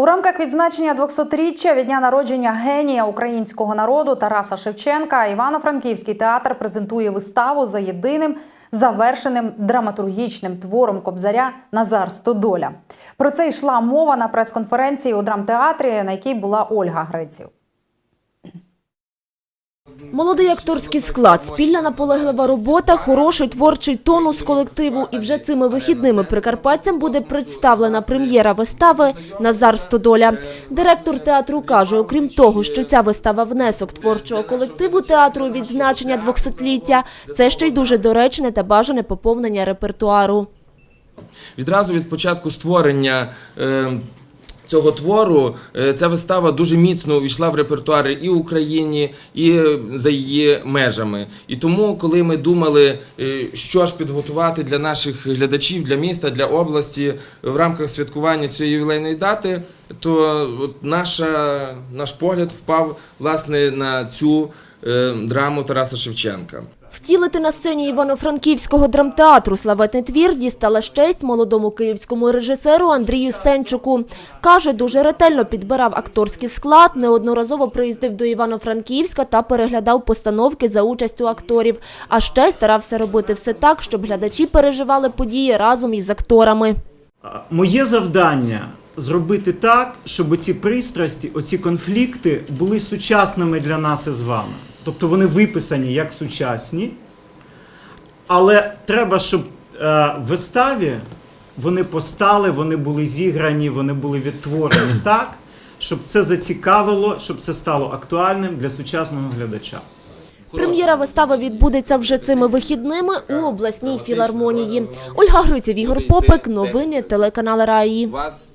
У рамках відзначення 200-річчя від дня народження генія українського народу Тараса Шевченка Івано-Франківський театр презентує виставу за єдиним завершеним драматургічним твором Кобзаря Назар Стодоля. Про це йшла мова на прес-конференції у драмтеатрі, на якій була Ольга Гриців. Молодий акторський склад, спільна наполеглива робота, хороший творчий тонус колективу. І вже цими вихідними прикарпатцям буде представлена прем'єра вистави «Назар Стодоля». Директор театру каже, окрім того, що ця вистава – внесок творчого колективу театру відзначення 200-ліття, це ще й дуже доречне та бажане поповнення репертуару. Відразу від початку створення е, цього твору е, ця вистава дуже міцно увійшла в репертуари і Україні, і е, за її межами. І тому, коли ми думали, е, що ж підготувати для наших глядачів, для міста, для області в рамках святкування цієї ювілейної дати, то от наша, наш погляд впав власне на цю е, драму Тараса Шевченка. Втілити на сцені Івано-Франківського драмтеатру славетний твір дістала честь молодому київському режисеру Андрію Сенчуку. Каже, дуже ретельно підбирав акторський склад, неодноразово приїздив до Івано-Франківська та переглядав постановки за участю акторів. А ще старався робити все так, щоб глядачі переживали події разом із акторами. Моє завдання зробити так, щоб ці пристрасті, оці конфлікти були сучасними для нас із вами. Тобто вони виписані як сучасні, але треба, щоб е, в виставі вони постали, вони були зіграні, вони були відтворені так, щоб це зацікавило, щоб це стало актуальним для сучасного глядача. Прем'єра вистави відбудеться вже цими вихідними у обласній філармонії. Ольга Гриців, Ігор Попик, новини телеканал Раї. Вас